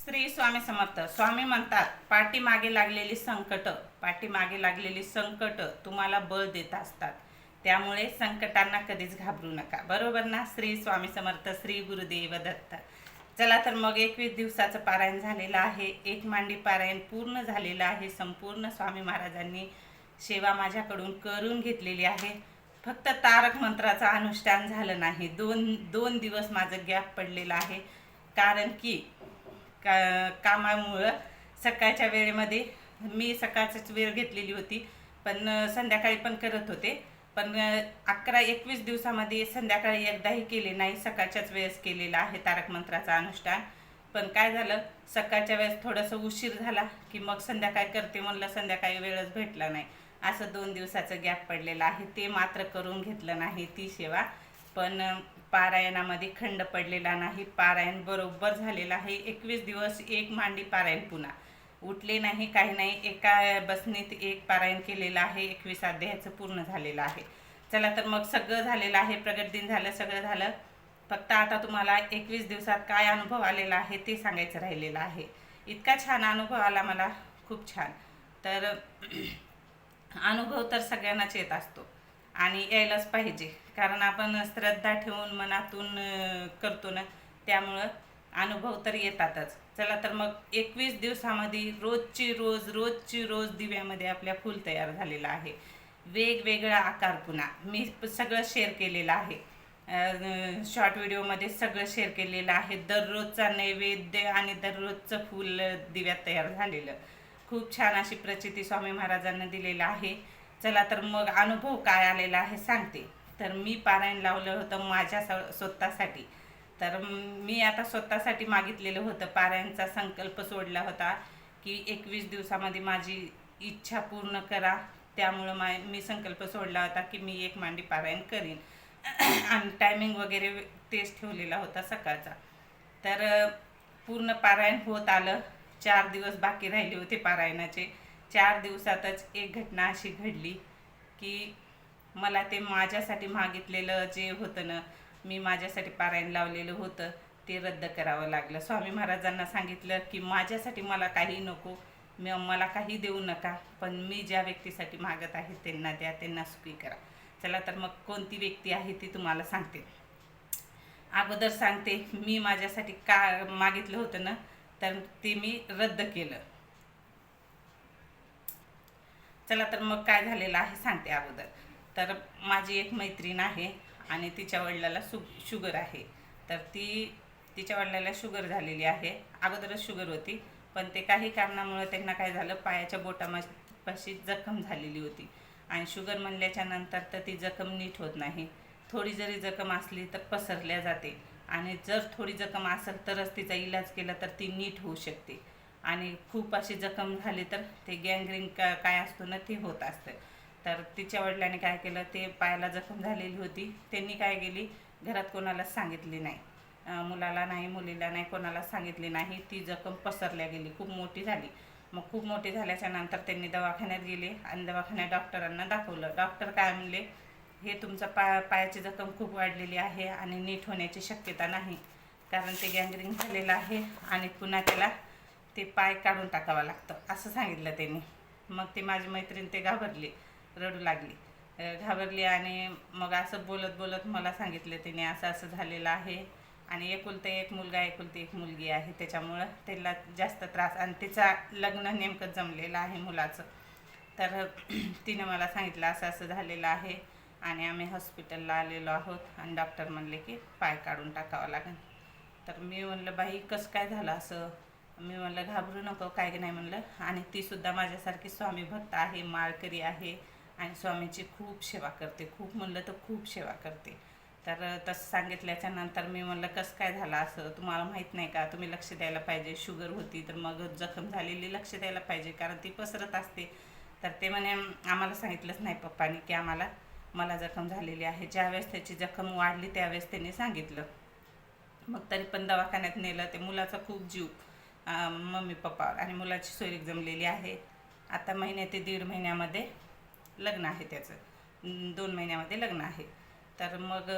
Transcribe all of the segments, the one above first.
श्री स्वामी समर्थ. स्वामी म्हणतात पाठीमागे लागलेली संकट पाठीमागे लागलेली संकट तुम्हाला बळ देत असतात. त्यामुळे संकटांना कधीच घाबरू नका. बरोबर ना? श्री स्वामी समर्थ श्री गुरुदेव दत्त. चला तर मग एकवीस दिवसाचं पारायण झालेलं आहे. एक मांडी पारायण पूर्ण झालेलं आहे. संपूर्ण स्वामी महाराजांनी सेवा माझ्याकडून करून घेतलेली आहे. फक्त तारक मंत्राचं अनुष्ठान झालं नाही. दोन दोन दिवस माझं गॅप पडलेलं आहे. कारण की का कामामुळं सकाळच्या वेळेमध्ये मी सकाळचीच वेळ घेतलेली होती पण संध्याकाळी पण करत होते. पण अकरा एकवीस दिवसामध्ये संध्याकाळी एकदाही केले नाही सकाळच्याच वेळेस केलेलं आहे तारक मंत्राचा अनुष्ठान. पण काय झालं सकाळच्या वेळेस थोडंसं उशीर झाला की मग संध्याकाळी करते म्हणलं संध्याकाळी वेळच भेटला नाही. असं दोन दिवसाचं गॅप पडलेलं आहे ते मात्र करून घेतलं नाही ती सेवा. पण पारायणामध्ये खंड पडलेला नाही पारायण बरोबर झालेला आहे. एकवीस दिवस एक मांडी पारायण पुन्हा. उठले नाही काही नाही एका बसनीत एक पारायण केलेलं आहे. एकवीस अध्यायाचं पूर्ण झालेलं आहे. चला तर मग सगळं झालेलं आहे प्रगट दिन झालं सगळं झालं. फक्त आता तुम्हाला एकवीस दिवसात काय अनुभव आलेला आहे ते सांगायचं राहिलेलं आहे. इतका छान अनुभव आला मला खूप छान. तर अनुभव तर सगळ्यांनाच येत असतो. आणि यायलाच पाहिजे. कारण आपण श्रद्धा ठेवून मनातून करतो ना त्यामुळं अनुभव तर येतातच. चला तर मग एकवीस दिवसामध्ये रोजची रोज रोजची रोज दिव्यामध्ये आपल्या फूल तयार झालेलं आहे. वेगवेगळा आकार पुन्हा. मी सगळं शेअर केलेलं आहे. शॉर्ट व्हिडिओमध्ये सगळं शेअर केलेलं आहे. दररोजचा नैवेद्य आणि दररोजचं फूल दिव्यात तयार झालेलं. खूप छान अशी प्रचिती स्वामी महाराजांना दिलेलं आहे. चला तर मग अनुभव काय आलेला आहे सांगते. तर मी पारायण लावलं होतं माझ्या स्वतःसाठी. तर मी आता स्वतःसाठी मागितलेलं होतं. पारायणचा संकल्प सोडला होता की एकवीस दिवसामध्ये माझी इच्छा पूर्ण करा. त्यामुळं मा मी संकल्प सोडला होता की मी एक मांडी पारायण करीन. आणि टायमिंग वगैरे तेच ठेवलेला होता सकाळचा. तर पूर्ण पारायण होत आलं. चार दिवस बाकी राहिले होते पारायणाचे. चार दिवसातच एक घटना अशी घडली की मला ते माझ्यासाठी मागितलेलं जे होतं ना मी माझ्यासाठी पारायण लावलेलं होतं ते रद्द करावं लागलं. स्वामी महाराजांना सांगितलं की माझ्यासाठी मला काही नको मी मला काही देऊ नका पण मी ज्या व्यक्तीसाठी मागत आहे त्यांना द्या त्यांना सुखी करा. चला तर मग कोणती व्यक्ती आहे ती तुम्हाला सांगते. अगोदर सांगते मी माझ्यासाठी का मागितलं होतं ना तर ते मी रद्द केलं. चला तर मग काय झालेलं आहे सांगते अगोदर. तर माझी एक मैत्रीण आहे आणि तिच्या वडिलाला सु शुगर आहे. तर ती तिच्या वडिलाला शुगर झालेली आहे. अगोदरच शुगर होती पण ते काही कारणामुळे त्यांना काय झालं पायाच्या बोटापाशी जखम झालेली होती. आणि शुगर म्हणल्याच्या नंतर तर ती जखम नीट होत नाही. थोडी जरी जखम असली तर पसरल्या जाते आणि जर थोडी जखम असेल तरच तिचा इलाज केला तर ती नीट होऊ शकते. आणि खूप अशी जखम झाली तर ते गँग्रीन का काय असतो ना ते होत असतं. तर तिच्या वडिलांनी काय केलं ते पायाला जखम झालेली होती. त्यांनी काय केली घरात कोणालाच सांगितली नाही. मुलाला नाही मुलीला नाही कोणाला सांगितली नाही. ती जखम पसरल्या गेली खूप मोठी झाली. मग खूप मोठी झाल्याच्यानंतर त्यांनी दवाखान्यात गेले आणि दवाखान्यात डॉक्टरांना दाखवलं. डॉक्टर काय म्हणले हे तुमचं पा पायाची जखम खूप वाढलेली आहे आणि नीट होण्याची शक्यता नाही. कारण ते गँगरिंग झालेलं आहे आणि पुन्हा त्याला ते पाय काढून टाकावं लागतं. असं सांगितलं त्यांनी. मग ती माझी मैत्रीण ते घाबरली. रडू लागली. घाबरली आणि मग असं बोलत बोलत मला सांगितलं तिने असं असं झालेलं आहे आणि एकुलतं एक मुलगा एकुलती एक मुलगी आहे. त्याच्यामुळं त्याला जास्त त्रास आणि तिचा लग्न नेमकं जमलेलं आहे मुलाचं. तर तिने मला सांगितलं असं असं झालेलं आहे आणि आम्ही हॉस्पिटलला आलेलो आहोत आणि डॉक्टर म्हणले की पाय काढून टाकावं लागेल. तर मी म्हणलं बाई कसं काय झालं असं? मी म्हणलं घाबरू नको काय नाही. म्हणलं आणि तीसुद्धा माझ्यासारखी स्वामी भक्त आहे माळकरी आहे. आणि स्वामींची खूप सेवा करते. खूप म्हणलं तर खूप सेवा करते. तर तसं सांगितल्याच्या नंतर मी म्हणलं कसं काय झालं असं? तुम्हाला माहीत नाही का? तुम्ही लक्ष द्यायला पाहिजे. शुगर होती तर मग जखम झालेली लक्ष द्यायला पाहिजे कारण ती पसरत असते. तर ते म्हणे आम्हाला सांगितलंच नाही पप्पानी की आम्हाला मला जखम झालेली आहे. ज्यावेळेस त्याची जखम वाढली त्यावेळेस त्यांनी सांगितलं. मग तरी पण दवाखान्यात नेलं. ते मुलाचा खूप जीव मम्मी पप्पावर आणि मुलाची सोयरीक जमलेली आहे. आता महिने ते दीड महिन्यामध्ये लग्न आहे त्याचं. दोन महिन्यामध्ये लग्न आहे. तर मग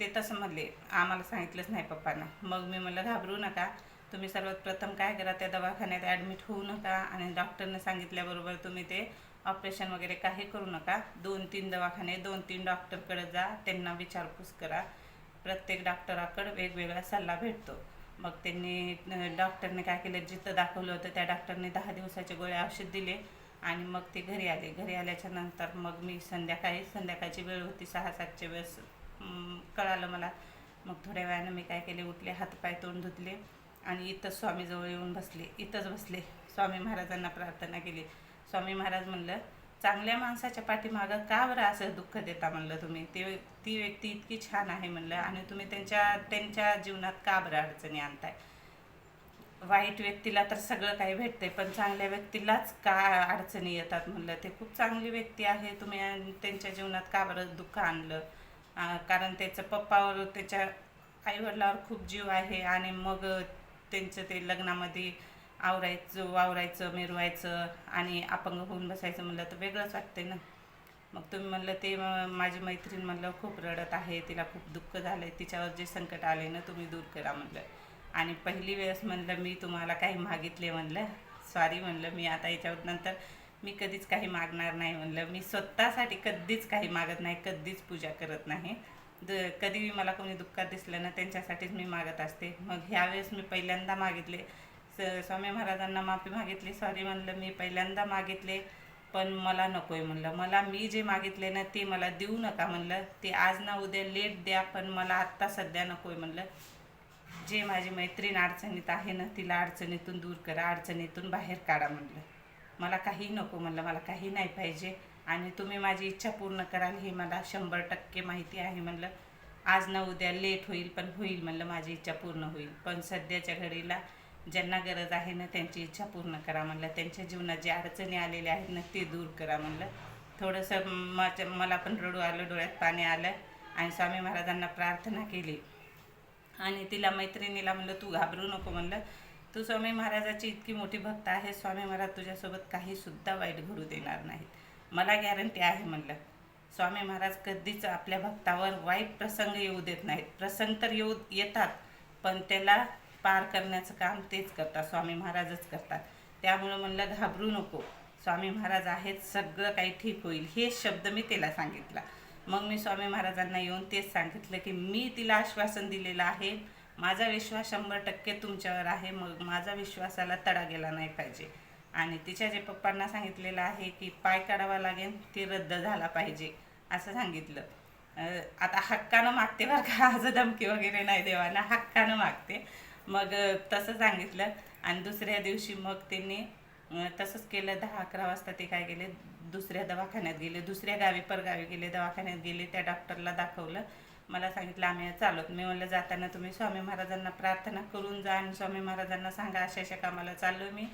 ते तसं म्हणले आम्हाला सांगितलंच नाही पप्पांना. मग मी म्हणलं घाबरू नका. तुम्ही सर्वात प्रथम काय करा त्या दवाखान्यात ॲडमिट होऊ नका आणि डॉक्टरने सांगितल्याबरोबर तुम्ही ते ऑपरेशन वगैरे काही करू नका. दोन तीन दवाखाने दोन तीन डॉक्टरकडे जा. त्यांना विचारपूस करा. प्रत्येक डॉक्टराकडे वेगवेगळा सल्ला भेटतो. मग त्यांनी डॉक्टरने काय केलं? जिथं दाखवलं होतं त्या डॉक्टरने दहा दिवसाचे गोळे औषध दिले. आणि मग ते घरी आले. घरी आल्याच्यानंतर मग मी संध्याकाळी संध्याकाळची वेळ होती सहा सातच्या वेळेस कळालं मला. मग थोड्या वेळानं मी काय केले? उठले हातपाय तोंड धुतले आणि इथंच स्वामीजवळ येऊन बसले. इथंच बसले. स्वामी महाराजांना प्रार्थना केली. स्वामी महाराज म्हणलं चांगल्या माणसाच्या पाठीमागं का बरं असं दुःख देता? म्हणलं तुम्ही. ते ती व्यक्ती इतकी छान आहे म्हणलं. आणि तुम्ही त्यांच्या त्यांच्या जीवनात का बरं अडचणी आणताय? वाईट व्यक्तीला तर सगळं काही भेटते पण चांगल्या व्यक्तीलाच का अडचणी येतात म्हणलं? ते खूप चांगली व्यक्ती आहे तुम्ही त्यांच्या जीवनात का बरं दुःख आणलं? कारण त्याचं पप्पावर त्याच्या आईवडिलावर खूप जीव आहे आणि मग त्यांचं ते लग्नामध्ये आवरायचं वावरायचं मिरवायचं आणि अपंग होऊन बसायचं म्हणलं तर वेगळंच वाटते ना? मग तुम्ही म्हणलं ते माझी मैत्रीण म्हणलं खूप रडत आहे तिला खूप दुःख झालं आहे तिच्यावर जे संकट आले ना तुम्ही दूर करा म्हणलं. आणि पहिली वेळेस म्हणलं मी तुम्हाला काही मागितले म्हणलं. सॉरी म्हणलं मी आता याच्यावर नंतर मी कधीच काही मागणार नाही म्हणलं. मी स्वतःसाठी कधीच काही मागत नाही कधीच पूजा करत नाही. द कधी मला कोणी दुःखात दिसलं ना त्यांच्यासाठीच मी मागत असते. मग ह्यावेळेस मी पहिल्यांदा मागितले. स स्वामी महाराजांना माफी मागितली. सॉरी म्हणलं मी पहिल्यांदा मागितले पण मला नको आहे म्हणलं. मला मी जे मागितले ना ते मला देऊ नका म्हणलं. ते आज ना उद्या लेट द्या पण मला आत्ता सध्या नको आहे म्हणलं. जे माझी मैत्रीण अडचणीत आहे ना तिला अडचणीतून दूर करा अडचणीतून बाहेर काढा म्हणलं. मला काही नको म्हणलं मला काही नाही पाहिजे आणि तुम्ही माझी इच्छा पूर्ण कराल हे मला शंभर टक्के माहिती आहे म्हणलं. आज ना उद्या लेट होईल पण होईल म्हणलं माझी इच्छा पूर्ण होईल. पण सध्याच्या घडीला ज्यांना गरज आहे ना त्यांची इच्छा पूर्ण करा म्हणलं. त्यांच्या जीवनात जे अडचणी आलेल्या आहेत ना ते दूर करा म्हणलं. थोडंसं माझ्या मला पण रडू आलं डोळ्यात पाणी आलं आणि स्वामी महाराजांना प्रार्थना केली. आणि तिला मैत्रिणीला म्हणलं तू घाबरू नको म्हणलं. तू स्वामी महाराजाची इतकी मोठी भक्त आहे स्वामी महाराज तुझ्यासोबत काहीसुद्धा वाईट घडू देणार नाहीत. मला गॅरंटी आहे म्हणलं. स्वामी महाराज कधीच आपल्या भक्तावर वाईट प्रसंग येऊ देत नाहीत. प्रसंग तर येऊ येतात पण त्याला पार करण्याचं काम तेच करतात. स्वामी महाराजच करतात. त्यामुळं म्हणलं घाबरू नको. स्वामी महाराज आहेत सगळं काही ठीक होईल. हे शब्द मी त्याला सांगितला. मग मी स्वामी महाराजांना येऊन तेच सांगितलं की मी तिला आश्वासन दिलेलं आहे. माझा विश्वास शंभर टक्के तुमच्यावर आहे. मग माझा विश्वासाला तडा गेला नाही पाहिजे. आणि तिच्या जे पप्पांना सांगितलेलं आहे की पाय काढावा लागेल ते रद्द झाला पाहिजे असं सांगितलं. आता हक्कानं मागते बरं का आज धमकी वगैरे नाही देवाना हक्कानं मागते. मग तसं सांगितलं. आणि दुसऱ्या दिवशी मग त्यांनी तसंच केलं. दहा अकरा वाजता ते काय गेले दुसऱ्या दवाखान्यात गेले दुसऱ्या गावी परगावी गेले दवाखान्यात गेले त्या डॉक्टरला दाखवलं. मला सांगितलं आम्ही चालत. मी म्हणलं जाताना तुम्ही स्वामी महाराजांना प्रार्थना करून जा आणि स्वामी महाराजांना सांगा अशा अशा कामाला चाललो मी.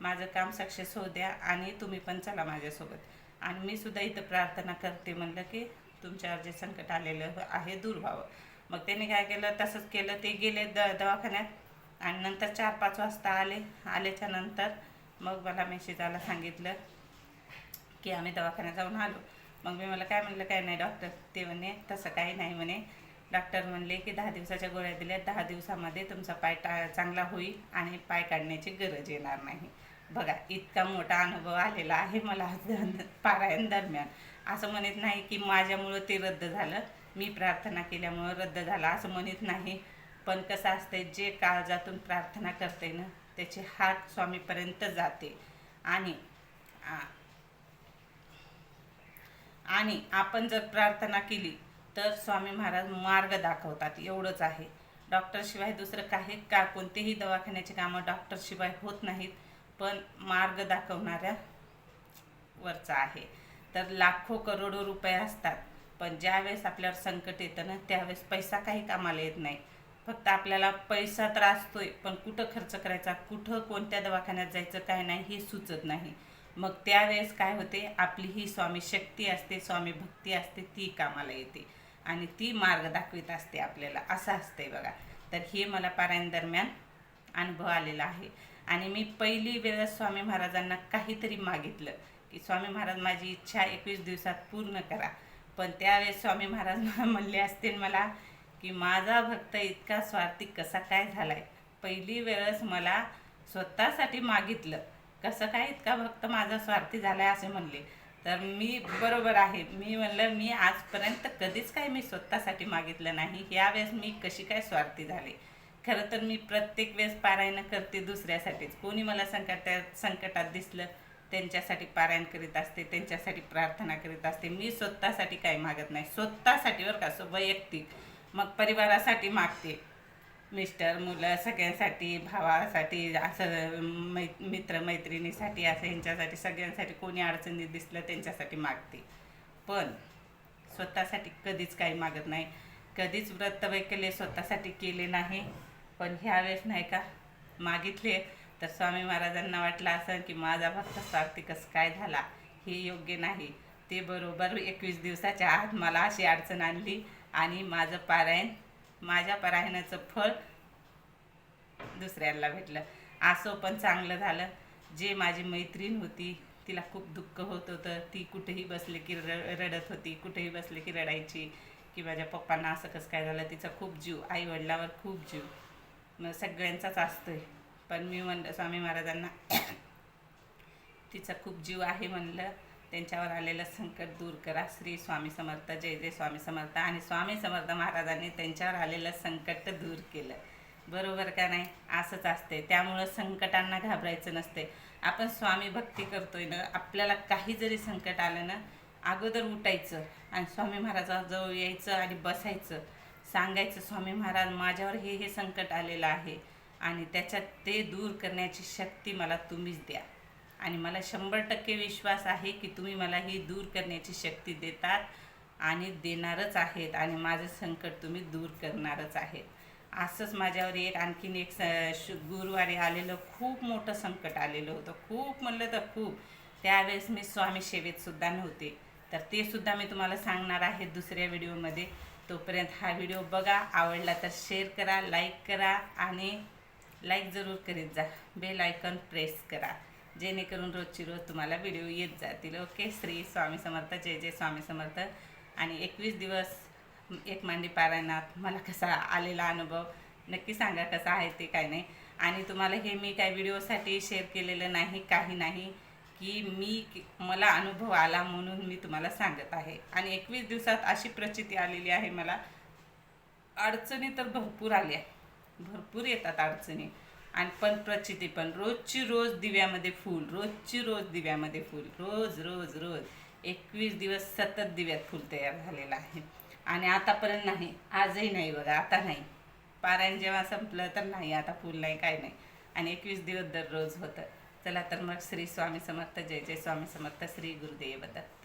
माझं काम सक्सेस होऊ द्या आणि तुम्ही पण चला माझ्यासोबत. आणि मी सुद्धा इथं प्रार्थना करते म्हणलं की तुमच्यावर जे संकट आलेलं आहे दूर व्हावं. मग त्यांनी काय केलं तसंच केलं. ते गेले द दवाखान्यात आणि नंतर चार पाच वाजता आले. आल्याच्यानंतर मग मला मेसेज आला सांगितलं की आम्ही दवाखान्यात जाऊन आलो. मग मी मला काय म्हणलं काय नाही डॉक्टर ते म्हणे तसं काही नाही म्हणे. डॉक्टर म्हणले की दहा दिवसाच्या गोळ्या दिल्या दहा दिवसामध्ये तुमचा पाय टा चांगला होईल आणि पाय काढण्याची गरज येणार नाही. बघा इतका मोठा अनुभव आलेला आहे मला पारायण दरम्यान. असं म्हणत नाही की माझ्यामुळं ते रद्द झालं. मी प्रार्थना केल्यामुळं रद्द झालं असं म्हणत नाही. पण कसं असतंय जे काळजातून प्रार्थना करते ना त्याची हात स्वामीपर्यंत जाते. आणि आ, आणि आपण जर प्रार्थना केली तर स्वामी महाराज मार्ग दाखवतात. एवढंच आहे. डॉक्टरशिवाय दुसरं काही का? कोणतेही दवाखान्याची कामं डॉक्टरशिवाय होत नाहीत पण मार्ग दाखवणाऱ्या वरचा आहे. तर लाखो करोडो रुपये असतात पण ज्यावेळेस आपल्यावर संकट येतं ना त्यावेळेस पैसा काही कामाला येत नाही. फक्त आपल्याला पैसा तर असतोय पण कुठं खर्च करायचा कुठं कोणत्या दवाखान्यात जायचं काय नाही हे सुचत नाही. मग त्यावेळेस काय होते? आपली ही स्वामी शक्ती असते स्वामी भक्ती असते ती कामाला येते. आणि ती मार्ग दाखवित असते आपल्याला. असं असते बघा. तर हे मला पारायण दरम्यान अनुभव आलेला आहे. आणि मी पहिली वेळेस स्वामी महाराजांना काहीतरी मागितलं की स्वामी महाराज माझी इच्छा एकवीस दिवसात पूर्ण करा. पण त्यावेळेस स्वामी महाराज म्हणले असतील मला की माझा भक्त इतका स्वार्थी कसा काय झाला आहे पहिली वेळेस मला स्वतःसाठी मागितलं. कसं काय इतका भक्त माझा स्वार्थी झालाय असे म्हणले. तर मी बरोबर आहे. मी म्हणलं मी आजपर्यंत कधीच काय मी स्वतःसाठी मागितलं नाही. यावेळेस मी कशी काय स्वार्थी झाले? खरं तर मी प्रत्येक वेळेस पारायण करते दुसऱ्यासाठीच. कोणी मला संकटात संकटात दिसलं त्यांच्यासाठी पारायण करीत असते त्यांच्यासाठी प्रार्थना करीत असते. मी स्वतःसाठी काही मागत नाही. स्वतःसाठी बरं का सो वैयक्तिक. मग परिवारासाठी मागते. मिस्टर मुलं सगळ्यांसाठी भावासाठी असं मै मित्र मैत्रिणीसाठी असं ह्यांच्यासाठी सगळ्यांसाठी कोणी अडचणीत दिसलं त्यांच्यासाठी मागते. पण स्वतःसाठी कधीच काही मागत नाही. कधीच व्रतवैकल्य स्वतःसाठी केले नाही. पण ह्यावेळेस नाही का मागितले तर स्वामी महाराजांना वाटलं असं की माझा भक्त स्वार्थी कसं काय झाला? हे योग्य नाही. ते बरोबर एकवीस दिवसाच्या आत मला अशी अडचण आणली आणि माझं पारायण माझ्या परायणाचं फळ दुसऱ्यांना भेटलं. असं पण चांगलं झालं. जे माझी मैत्रीण होती तिला खूप दुःख होत होतं. ती कुठेही बसले की र रडत होती कुठेही बसले की रडायची की माझ्या पप्पांना असं कसं काय झालं तिचा खूप जीव आई वडिलावर खूप जीव. मग सगळ्यांचाच असतोय. पण मी म्हणलं स्वामी महाराजांना तिचा खूप जीव आहे म्हणलं. त्यांच्यावर आलेलं संकट दूर करा. श्री स्वामी समर्थ जय जय स्वामी समर्थ. आणि स्वामी समर्थ महाराजांनी त्यांच्यावर आलेलं संकट दूर केलं. बरोबर का नाही? असंच असते त्यामुळं संकटांना घाबरायचं नसते आपण स्वामी भक्ती करतोय ना आपल्याला काही जरी संकट आलं ना अगोदर उठायचं आणि स्वामी महाराजाजवळ यायचं आणि बसायचं. सांगायचं स्वामी महाराज माझ्यावर हे हे संकट आलेलं आहे आणि त्याच्यात ते दूर करण्याची शक्ती मला तुम्हीच द्या. आणि मला शंभर टक्के विश्वास आहे की तुम्ही मला ही दूर करण्याची शक्ती देतात आणि देणारच आहेत आणि माझं संकट तुम्ही दूर करणारच आहेत. असंच माझ्यावर एक आणखीन एक स गुरुवारी आलेलं खूप मोठं संकट आलेलं होतं. खूप म्हणलं तर खूप. त्यावेळेस मी स्वामी सेवेतसुद्धा नव्हते. तर ते सुद्धा मी तुम्हाला सांगणार आहे दुसऱ्या व्हिडिओमध्ये. तोपर्यंत हा व्हिडिओ बघा. आवडला तर शेअर करा लाईक करा आणि लाईक जरूर करीत जा. बेल आयकॉन प्रेस करा. जेणेकरून रोजची रोज तुम्हाला व्हिडिओ येत जातील ओके? श्री स्वामी समर्थ जय जय स्वामी समर्थ. आणि एकवीस दिवस एक मांडी पारायणात मला कसा आलेला अनुभव नक्की सांगा कसा आहे ते काय नाही. आणि तुम्हाला हे मी काय व्हिडिओसाठी शेअर केलेलं नाही काही नाही की मी मला अनुभव आला म्हणून मी तुम्हाला सांगत आहे. आणि एकवीस दिवसात अशी प्रचिती आलेली आहे मला. अडचणी तर भरपूर आल्या. भरपूर येतात अडचणी. आणि पण प्रचिती पण. रोजची रोज दिव्यामध्ये फूल रोजची रोज दिव्यामध्ये फूल. रोज रोज रोज. एकवीस दिवस सतत दिव्यात फूल तयार झालेलं आहे. आणि आतापर्यंत नाही. आजही नाही बघा आता नाही. पारायण जेव्हा संपलं तर नाही आता फूल नाही काय नाही. आणि एकवीस दिवस दररोज होतं. चला तर मग श्री स्वामी समर्थ जय जय स्वामी समर्थ श्री गुरुदेव दत्त